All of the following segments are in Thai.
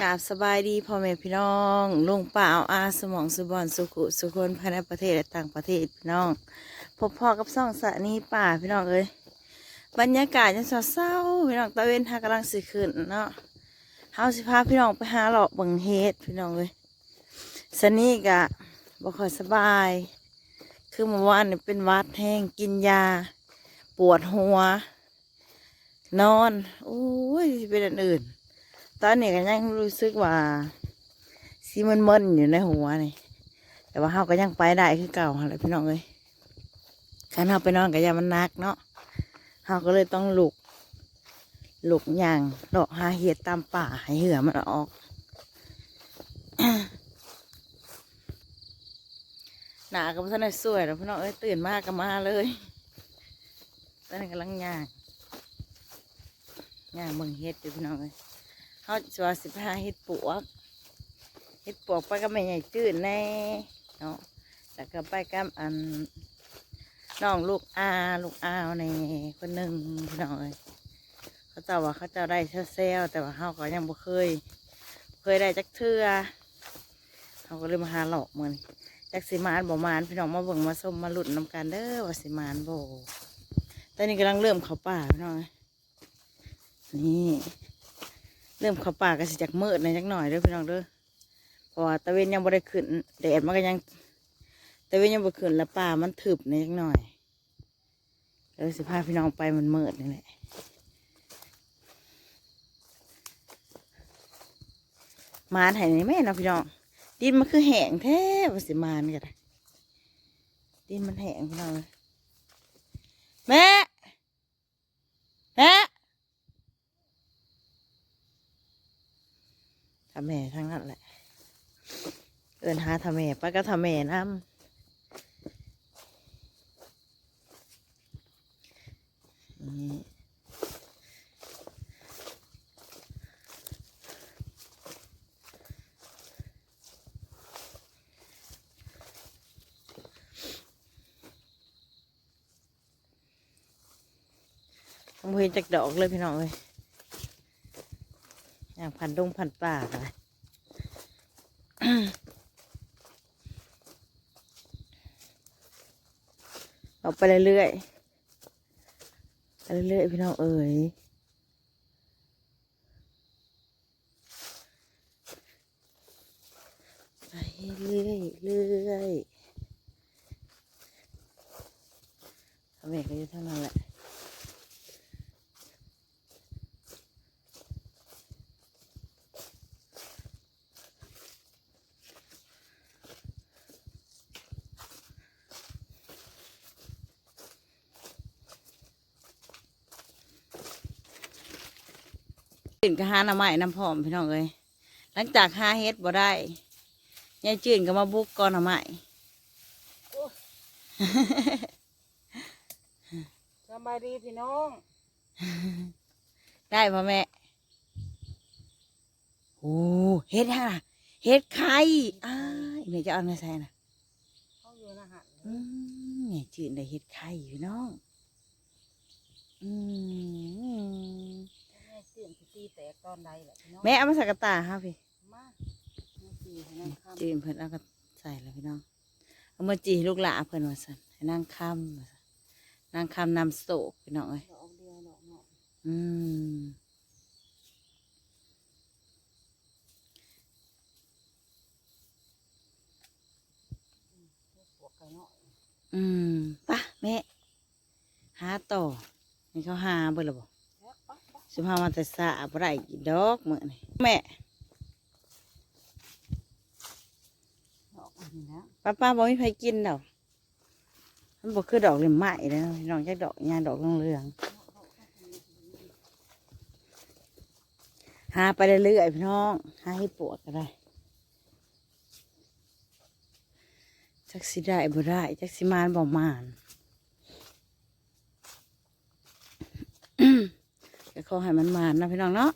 กราบสบายดีพ่อแม่พี่น้องลุงป่าเอาอาสมองสุบอนสุขุสุคนภายในประเทศและต่างประเทศพี่น้องพบพ่อกับซ่องสะนี้ป่าพี่น้องเอ้ยบรรยากาศยังเศร้าพี่น้องตะเวนหากำลังสิขึ้นเนาะเฮาสิพาพี่น้องไปหาหลอกบังเฮดพี่น้องเอ้ยสนี่กะบ่ค่อยสบาย คือเมื่อวานนี่เป็นวัดแห้งกินยา ปวดหัว นอนโอ้ยเป็นอันอื่น ตอนนี้ก็ยังรู้สึกว่าซีมันมึนอยู่ในหัวนี่แต่ว่าเฮาก็ยังไปได้คือเก่าหั่นแหละพี่น้องเอ้ยคันเฮาไปนอนก็ยามันนักเนาะเฮาก็เลยต้องลุกลุกย่างเลาะหาเห็ดตามป่าให้เหือมันออกหนาก็บ่ทันได้สวยแล้วพี่น้องเอ้ยตื่นมากก็มาเลยตอนนี้กำลังย่างย่างมึงเฮ็ดอยู่พี่น้องเอ้ย เขาจว่าสิบห้าเฮ็ดปวกเฮ็ดปวกไปก็ไม่ใหญ่จืดแน่เนาะแล้วก็ไปกับอันน้องลูกอาลูกอาวในคนหนึ่งพี่น้องเอ้ยเขาเจ้าว่าเขาเจ้าได้เซลแต่ว่าเขาก็ยังบ่เคย เคยได้จักเทือเขาก็เลยมาหาหลอกเหมือนจักสิมานบ่มานพี่น้องมาเบิ่งมาส้มมาหลุดน้ำกันเด้อว่าสิมานบ่ตอนนี้กำลังเริ่มเขาป่าพี่น้องนี่ เริ่มเข้าป่าก็สิจากมืดในอยจักหน่อยเด้อพี่น้องเด้อเพราะว่าตะเวนยังบ่ได้ขึ้นแดดมันก็ยังตะเวนยังบ่ขึ้นแล้วป่ามันถึบในอยจักหน่อยเดี๋ยวสิพาพี่น้องไปมันมืดนี่แหละมานห้นี่แม่เนาะพี่น้องดินมันคือแห้งแท้ว่าสิมานกันดินมันแห้งพี่น้องแม่แม่ ทำแม่ทั้งนั้นแหละ เอินหาทำแม่ป้าก็ทำแม่น้ำนี่ต้องเห็นจากดอกเลยพี่น้องเลย อย่างพันดงพันป่าอะไรเอาไปเรื่อยๆไปเรื่อยๆพี่น้องเอ๋ยไปเรื่อยเรื่อยทำเองก็อยู่เท่านั้นแหละ ตื่นก็หาหน้ำไม้น้ำพร้อมพี่น้องเอ้ยหลังจากหาเฮ็ดบ่ได้ยายจื่นก็มาบุกก่อนหน้ำไม้สบายดีพี่น้อง ได้พ่อแม่โอ้เฮ็ดฮะเฮ็ดไข่อ้ายแม่จะเอามาใส่น่ะเขาอยู่นะฮะอืมยายจื่นได้เฮ็ดไข่พี่น้อง อืมแม่ เสื่อมสิตีแตกตอนใดแหละพี่น้องแม่เอามาใส่กระตาฮะพี่มาแม่ตีให้นั่งข้ามจื่นเพิ่นเอาก็ใส่แล้วพี่น้องเอามาจีให้ลูกหลานเพิ่นว่าซั่นให้นั่งค่ำว่าซั่นนั่งค่ำนำโศกพี่น้องเอ้ยดอกเดียวดอกเนาะอืมปวกไก่เนาะอืมปะแม่หาต่อนี่เขาหาเบิดและบ่ แล้วปะปะสิพามาแต่สาบ่ได้กี่ดอกมื้อนี่แม่ดอกอันนี้นะป้าป้าบ่มีใครกินดอกมันบ่คือดอกเล่มไม้เด้อพี่น้องจักดอกหญ้าดอกเหลืองๆหาไปเรื่อยๆพี่น้องหาให้ปวดก็ได้จักสิได้บ่ได้จักสิมานบ่มาน ก็ขอให้มันมานนะพี่น้องเนาะ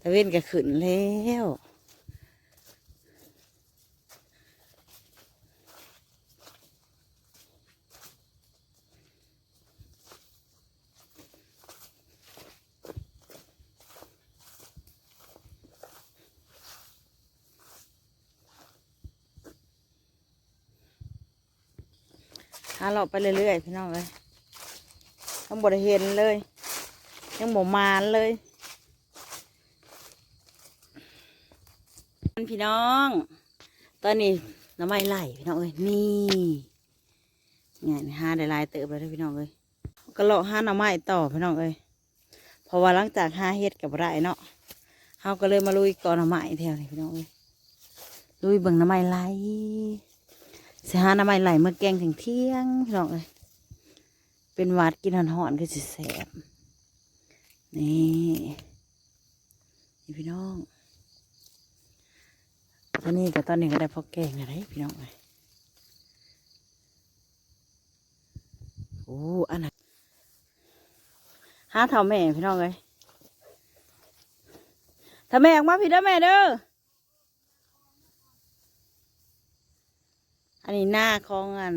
ตะเวนก็ขึ้นแล้ว ไปเรื่อยๆพี่น้องเลยยังบ่ได้เห็นเลย ยังบ่มานเลยพี่น้อง ตอนนี้น้ำไม้ไหลพี่น้องเอ้ยนี่ไงหาได้ลายเติบเลยพี่น้องเอ้ยก็เลาะหาหน้ำไม้ต่อพี่น้องเอ้ยเพราะว่าหลังจากหาเฮ็ดกับไรเนาะเฮาก็เลยมาลุยก่อนหน้ำไม้แถวนี้พี่น้องเอ้ยลุยเบิ่งน้ำไม้ไหล สิหาน้ำไม้ไหลเมื่อแกงถึงเที่ยงพี่น้องเอ้ยเป็นวัดกินหอนๆก็สิแสบนี่นี่พี่น้องตอนนี้กับตอนนี้ก็ได้พอแกงอะไรพี่น้องเลยโอ้อันนั้นหาเท่าแม่พี่น้องเลยถ้าแม่ออกมาพี่เด้อแม่เด้อ อันนี้หน้าของอัน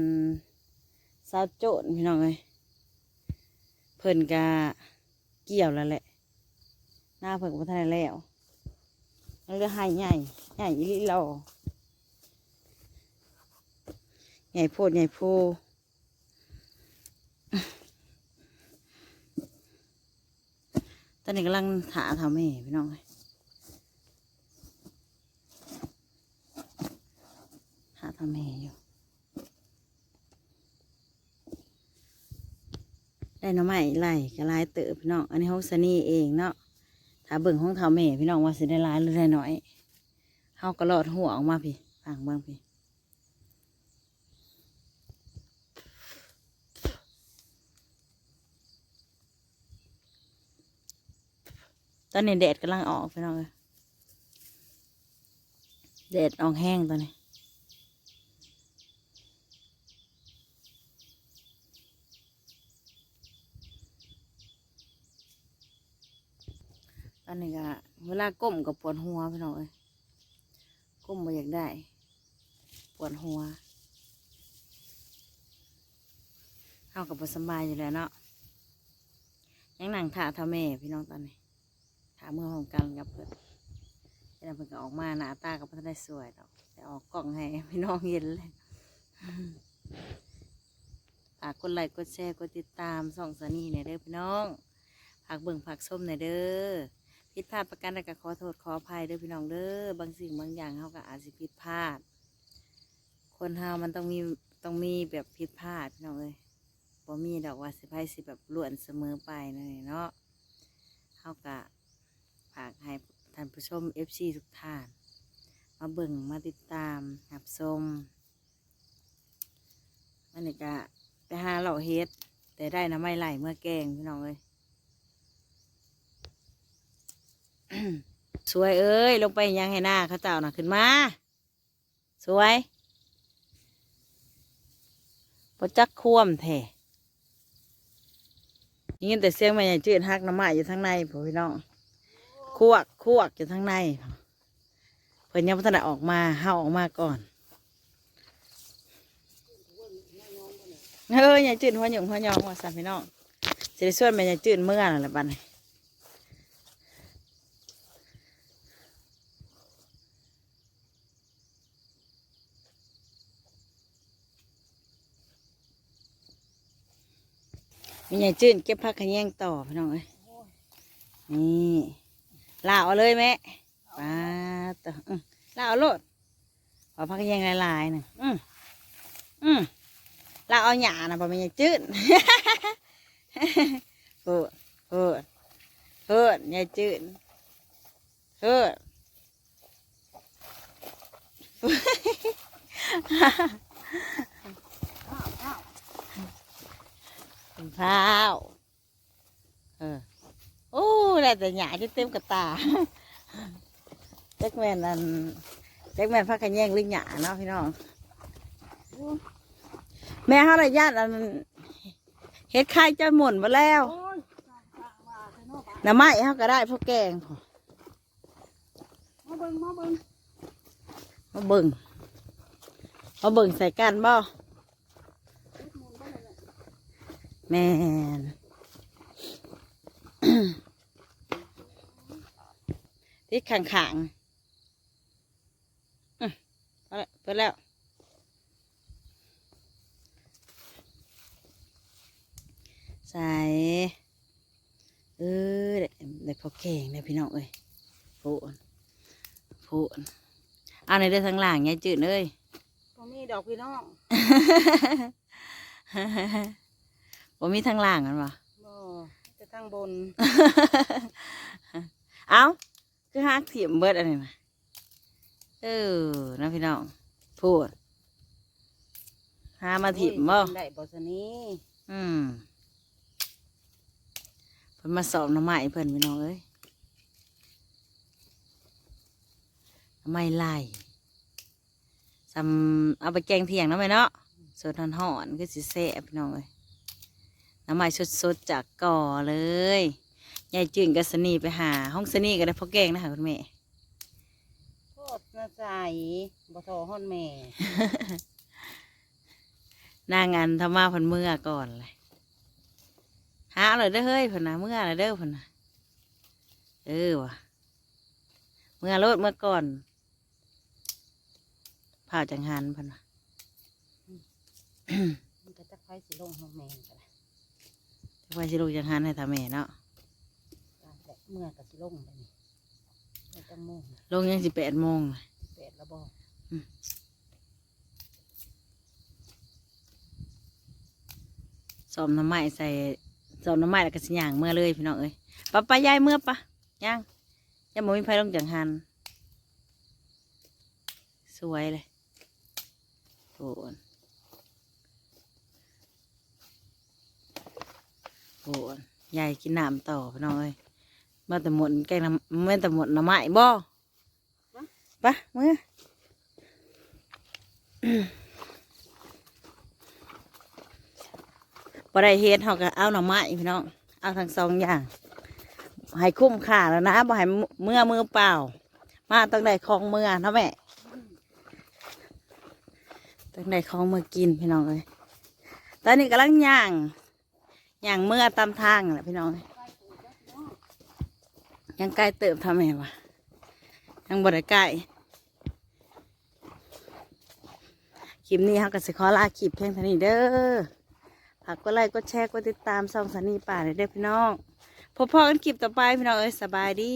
สาวโจนพี่น้องเลยเพิ่นกะเกี่ยวแล้วแหละ หน้าเพิ่นก็บ่ทันได้แล้วมันก็ให้ใหญ่ใหญ่อีหลิเราใหญ่โพดใหญ่โพตอนนี้กำลังถาทำแม่พี่น้องเลย หาทำแม่อยู่ ได้น้ำใหม่ไล่ก็หลายเติบพี่น้อง อันนี้ฮอกซานี่เองเนาะ ถ้าเบิ่งของเท้าแม่พี่น้องว่าสิได้หลายหรือได้น้อยเฮาก็ลอดดหัวออกมาพี่ฟังเบิ่งพี่ตอนนี้แดดกำลังออกพี่น้องเอ้ยแดดออกแห้งตอนนี้ อนนี้ก็เวลาก้มกับปวดหัวพี่น้องเอ้ยก้มมาอยากได้ ปวดหัวเอากับสบายอยู่แล้วเนาะยังนั่งถ่าท่าแม่พี่น้องตอนนี้ถ่าเมื่อของกันกับเพื่อนแล้วเพิ่นก็ออกมาหน้าตาก็บ่ทันได้สวยดอกแต่ออกกล่องให้พี่น้องเห็นเลยฝากกดไลค์กดแชร์กดติดตามส่องสนีเนี่ยเด้อพี่น้องฝากเบิ่งฝากส้มหน่อยเด้อ ผิดพลาดประการใดก็ขอโทษขออภัยเด้อพี่น้องเด้อบางสิ่งบางอย่างเขาก็อาจจะผิดพลาด คนเฮามันต้องมีต้องมีแบบผิดพลาดพี่น้องเอ้ยบ่มีดอกว่าสิไพ่สิแบบล้วนเสมอไปนั่นเองเนาะเขาก็ฝากให้ท่านผู้ชม FC ทุกท่าน มาเบิ่งมาติดตามหับชมอันนี้ก็ไปหาเหล่าเฮ็ดแต่ได้น้ำไม่ไหลเมื่อแกงพี่น้องเอ้ย สวยเอ้ย ลงไปยังให้หน้าเขาเจ้าน่ะขึ้นมา สวยปจักควมแท้ยินแต่เสียงม่ใหญ่จืดฮักน้ำม้อยู่ทางในพี่น้องควักควักอยู่ทางในเพิ่อนยังพัฒนาออกมาเฮาออกมาก่อนเฮ้ยใหญ่จืดหัวหยงหัวยองว่าสันพี่น้องเสิได้ส่วนม่ใหญ่จืดเมื่อนั่นแหละบัดนี้ มีใหญ่จื้นเก็บผักขะแยงต่อพี่น้องเอ้ยนี่ลาเอาเลยแม่ปาต่อลาเอาโลดเอาผักขะแยงลายๆหนึ่งอืมอืมลาเอาหยานะบ่ม่ใหญ่จื้นเฮ้อเฮ้อเฮ้อใหญ่จื้นเฮ้อ เป็นพร้าวเออโอ้ได้แต่หยาจะเต็มกระตาแจ็คแมนอันแจ็คแมนพักกันแย่งลิงหยาเนาะพี่น้องแม่เขาระยะอันเฮ็ดไข่จะหมุนมาแล้วโอ้ยต่างๆว่าแต่เนาะบาดน้ำไม้เขาก็ได้พวกแกงพอมาเบิ่งมาเบิ่งมาเบิ่งมาเบิ่งใส่กันบ่ แมนที่ขังขังอืมเปิดแล้ว ใส่เออได้พอแก่งได้พี่น้องเอ้ยโผล่โผล่เอาในเด้อทั้งหลังไงจืดเลยก็มีดอกพี่น้อง บ่มีทางล่างกันวะบ่จะทางบน เอาคือฮักเถียมเบิดอันนี้นะเออนะพี่น้องพูดหามาถิ่มบ่ได้บ่ซะนี้อืมเพิ่นมาสอบหน้ำไม้เพิ่นพี่น้องเอ้ยหน้ำไม้ไล่ซำเอาไปแกงเที่ยงเนาะแม่เนาะสดหอนๆคือสิแซ่บพี่น้องเอ้ยห น้ำไม้สดๆจากก่อเลยยายจื่นกับสนีไปหา ห้องสนีก็ได้พอแกงนะคะคุณแม่โทษนะใจบ่โทรฮอดแม่หน้างานทำมาเพันเมื่อก่อนเลยหาเลยเด้อเฮ้ยเพันนะเมื่อเลยเด้อเพันนะเออวะเมื่อรถเมื่อก่อนผ่าจังหันเพันนะมันก็จักไผสิลงฮอดแม่ก็ได้ ว่าสิลูกจังหันให้ทำแม่เนาะตายแล้วเมื่อก็สิลงไปนี่ไปจังโมงลงยังสิแปดโมงเลยแปดแล้วบ่สอมน้ำไม้ใส่สอมน้ำไม้แล้วก็สิย่างเมื่อเลยพี่น้องเอ้ยปะปะยายเมื่อปะย่างยังบ่มีไฟลงจังหันสวยเลยโอ้ นโอ้ยยายกินน้ำต่อพี่น้องเอ้ยมาแต่หมดแกงน้ำเมื่อแต่หมดน้ำไม้บ่ไปะเมื่อบ่ได้เฮ็ดเขาก็เอาหน่อไม้พี่น้อง เอาทั้งสองอย่างให้คุ้มค่าแล้วนะบ่ให้เมื่อมือเปล่า มาต้องได้ของเมื่อเนาะแม่ต้องได้ของเมื่อกินพี่น้องเอ้ยตอนนี้กำลังย่าง อย่างเมื่อตามทางแหละพี่น้อง ยังใกล้เติมทำไมวะยังบ่ได้ใกล้คลิปนี้เขาก็สิขอลาคลิปเพียงเท่านี้เด้อฝากกดไลค์กดแชร์กดติดตามส่องสันนีป่าเลยเด้อพี่น้องพบพอกันคลิปต่อไปพี่น้องเอ้ยสบายดี